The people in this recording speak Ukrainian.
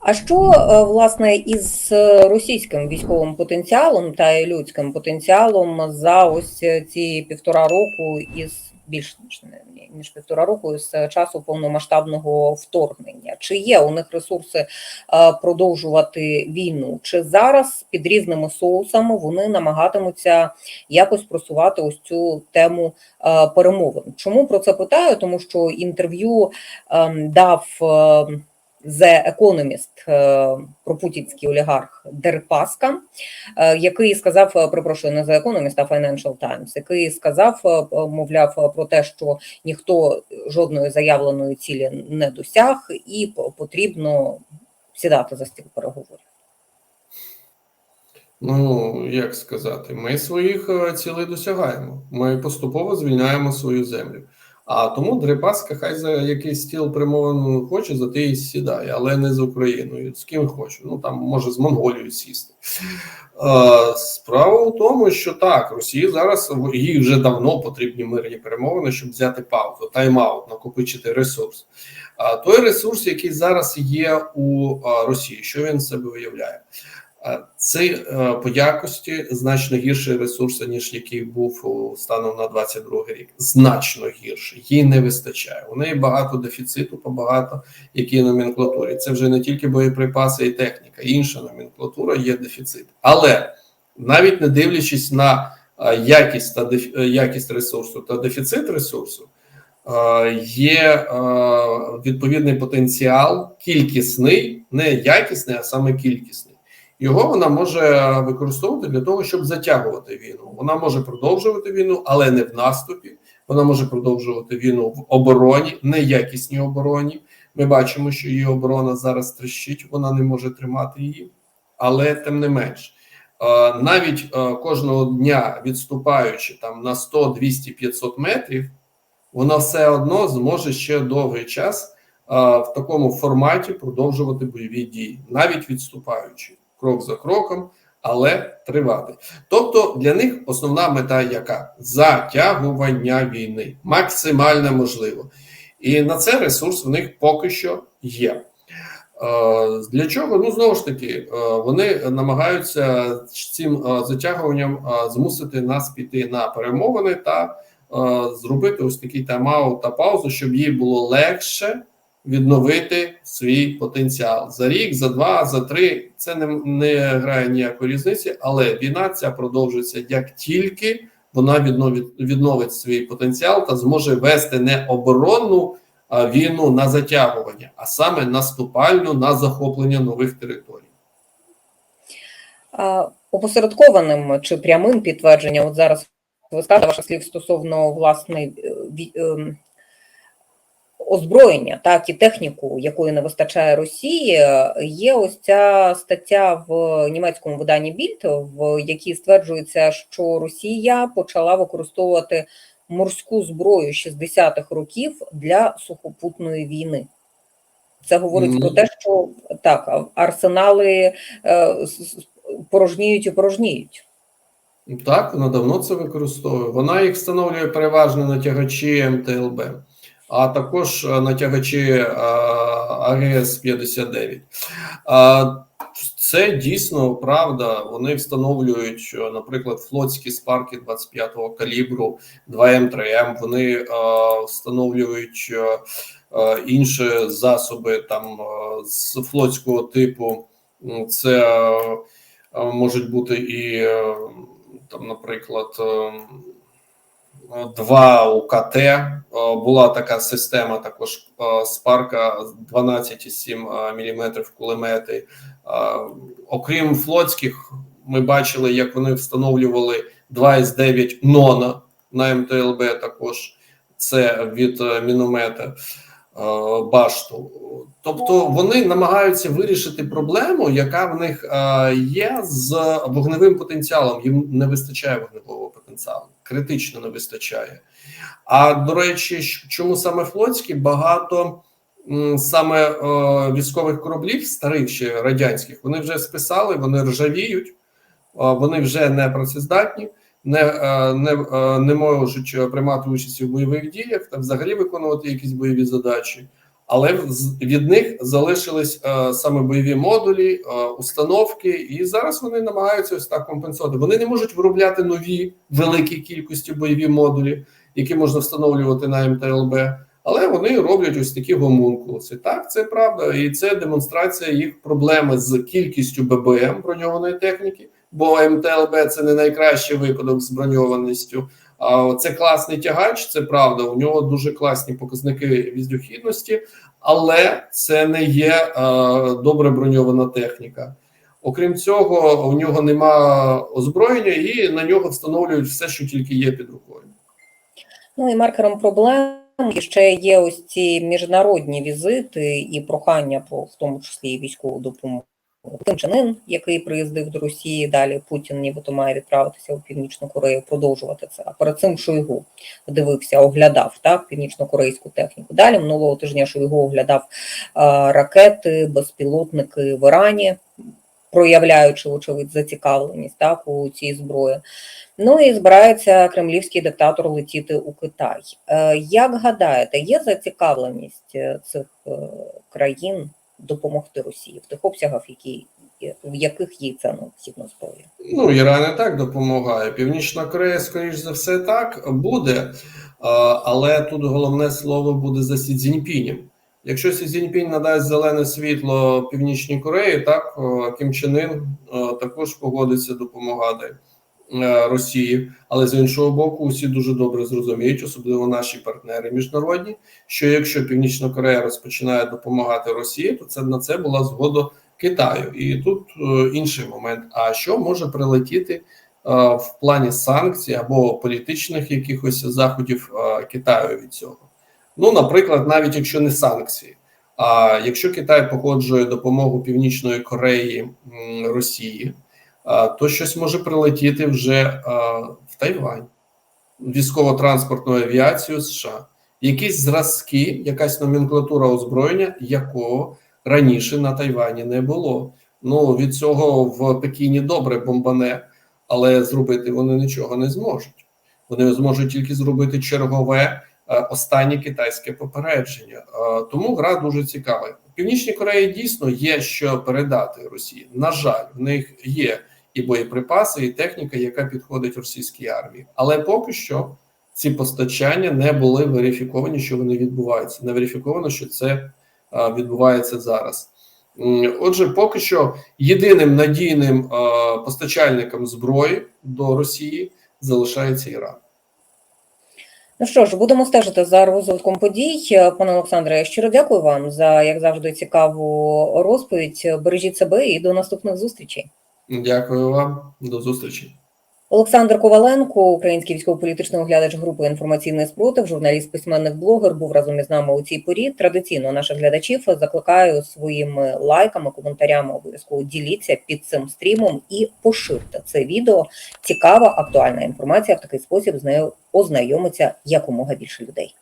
А що е, власне із е, російським військовим потенціалом та людським потенціалом за ось ці півтора року із більш ніж ніж півтора року з часу повномасштабного вторгнення? Чи є у них ресурси е, продовжувати війну? Чи зараз під різними соусами вони намагатимуться якось просувати ось цю тему е, перемовин? Чому про це питаю? Тому що інтерв'ю ем, дав. The Economist, е, пропутінський олігарх Дерпаска, е, який сказав, е, перепрошую, не The Economist, а Financial Times, який сказав, мовляв, про те, що ніхто жодної заявленої цілі не досяг, і потрібно сідати за стіл переговорів. Ну, як сказати, ми своїх цілей досягаємо. Ми поступово звільняємо свою землю. А тому Дрипаска хай за якийсь стіл примовин хоче, за те і сідає, але не з Україною. З ким хоче. Ну там може з Монголією сісти. Е, Справа у тому, що так, Росії зараз їй вже давно потрібні мирні перемовини, щоб взяти паузу, тайм-аут, накопичити ресурс. А той ресурс, який зараз є у Росії, що він себе виявляє? Е, Це е, по якості значно гірший ресурс, ніж який був станом на 22 рік. Значно гірший. Їй не вистачає. У неї багато дефіциту, по багато якій номенклатурі. Це вже не тільки боєприпаси і техніка, інша номенклатура є дефіцит. Але навіть не дивлячись на е, якість та деф- якість ресурсу та дефіцит ресурсу. Є відповідний потенціал, кількісний, не якісний, а саме кількісний. Його вона може використовувати для того, щоб затягувати війну. Вона може продовжувати війну, але не в наступі. Вона може продовжувати війну в обороні, неякісній обороні. Ми бачимо, що її оборона зараз тріщить, вона не може тримати її, але тим не менш, е, навіть е, кожного дня відступаючи там на 100, 200, 500 метрів, вона все одно зможе ще довгий час е, в такому форматі продовжувати бойові дії, навіть відступаючи крок за кроком, але тривати. Тобто для них основна мета яка? Затягування війни, максимально можливо. І на це ресурс в них поки що є. Е, Для чого? Ну знову ж таки, е, вони намагаються цим е, затягуванням змусити нас піти на перемовини та зробити ось такий тайм-аут та паузу, щоб їй було легше відновити свій потенціал за рік, за два, за три. Це не, не грає ніякої різниці, але війна ця продовжується як тільки вона відновить, відновить свій потенціал та зможе вести не оборонну війну на затягування, а саме наступальну на захоплення нових територій. Опосередкованим чи прямим підтвердженням, от зараз ви сказали ваших слів стосовно власне е, ем, озброєння, так і техніку, якої не вистачає Росії, є ось ця стаття в німецькому виданні Більд, в якій стверджується, що Росія почала використовувати морську зброю 60-х років для сухопутної війни. Це говорить Ну. про те, що так, арсенали е, порожніють і порожніють. Так, вона давно це використовує. Вона їх встановлює переважно на тягачі МТЛБ, а також е, на тягачі е, АГС-59. Це дійсно правда. Вони встановлюють, наприклад, флотські спарки 25-го калібру 2М, 3М. Вони е, встановлюють е, е, інші засоби там з флотського типу. Це е, можуть бути і е, там, наприклад, е, два УКТ. Е, Була така система, також е, спарка 12,7 мм кулемети. Е, Окрім флотських, ми бачили, як вони встановлювали 2С9 Нона на МТЛБ також. Це від е, міномета е, башту. Тобто вони намагаються вирішити проблему, яка в них е, є з вогневим потенціалом. Їм не вистачає вогневого потенціалу, критично не вистачає. А до речі, чому саме флотські? Багато саме е, військових кораблів, старих ще радянських, вони вже списали, вони ржавіють, е, вони вже не працездатні. Не, е, не, не можуть приймати участь у бойових діях та взагалі виконувати якісь бойові задачі. Але від них залишились е, саме бойові модулі, е, установки, і зараз вони намагаються ось так компенсувати. Вони не можуть виробляти нові великі кількості бойові модулі, які можна встановлювати на МТЛБ. Але вони роблять ось такі гомункулуси. Так, це правда, і це демонстрація їх проблеми з кількістю ББМ броньованої техніки, бо МТЛБ це не найкращий випадок з броньованістю. Це класний тягач, це правда. У нього дуже класні показники віздюхідності, але це не є е, добре броньована техніка. Окрім цього, у нього нема озброєння, і на нього встановлюють все, що тільки є під рукою. Ну і маркером проблем ще є ось ці міжнародні візити і прохання про в тому числі військову допомогу. Ын, який приїздив до Росії, далі Путін нібито має відправитися у Північну Корею, продовжувати це. А перед цим Шойгу дивився, оглядав так північно-корейську техніку. Далі минулого тижня Шойгу оглядав а, ракети, безпілотники в Ірані, проявляючи очевидь зацікавленість так у цій зброї. Ну і збирається кремлівський диктатор летіти у Китай. Е, Як гадаєте, є зацікавленість е, цих е, країн допомогти Росії в тих обсягах, які в яких їй це необхідно зброя? Ну, Іран і так допомагає. Північна Корея, скоріш за все, так буде, але тут головне слово буде за Сі Цзіньпінем. Якщо Сі Цзіньпінь надасть зелене світло Північній Кореї, так Кім Чен Ын також погодиться допомагати Росії. Але з іншого боку, усі дуже добре зрозуміють, особливо наші партнери міжнародні, що якщо Північна Корея розпочинає допомагати Росії, то це на це була згода Китаю. І тут е, інший момент: а що може прилетіти е, в плані санкцій або політичних якихось заходів е, Китаю від цього? Ну, наприклад, навіть якщо не санкції. А якщо Китай погоджує допомогу Північної Кореї Росії, то щось може прилетіти вже в Тайвань, військово-транспортну авіацію США, якісь зразки, якась номенклатура озброєння, якого раніше на Тайвані не було. Ну від цього в Пекіні добре бомбане, але зробити вони нічого не зможуть. Вони зможуть тільки зробити чергове останнє китайське попередження. Тому гра дуже цікава. Північній Кореї дійсно є що передати Росії. На жаль, в них є і боєприпаси, і техніка, яка підходить російській армії. Але поки що ці постачання не були верифіковані, що вони відбуваються. Не верифіковано, що це е, відбувається зараз. Отже, поки що єдиним надійним е, постачальником зброї до Росії залишається Іран. Ну що ж, будемо стежити за розвитком подій. Пане Олександре, я щиро дякую вам за як завжди цікаву розповідь. Бережіть себе і до наступних зустрічей. Дякую вам, до зустрічі. Олександр Коваленко, український військово-політичний оглядач групи інформаційний спротив, журналіст, письменник, блогер, був разом із нами у цій порі. Традиційно наших глядачів закликаю своїми лайками, коментарями обов'язково діліться під цим стрімом і поширте це відео. Цікава, актуальна інформація. В такий спосіб з нею ознайомиться якомога більше людей.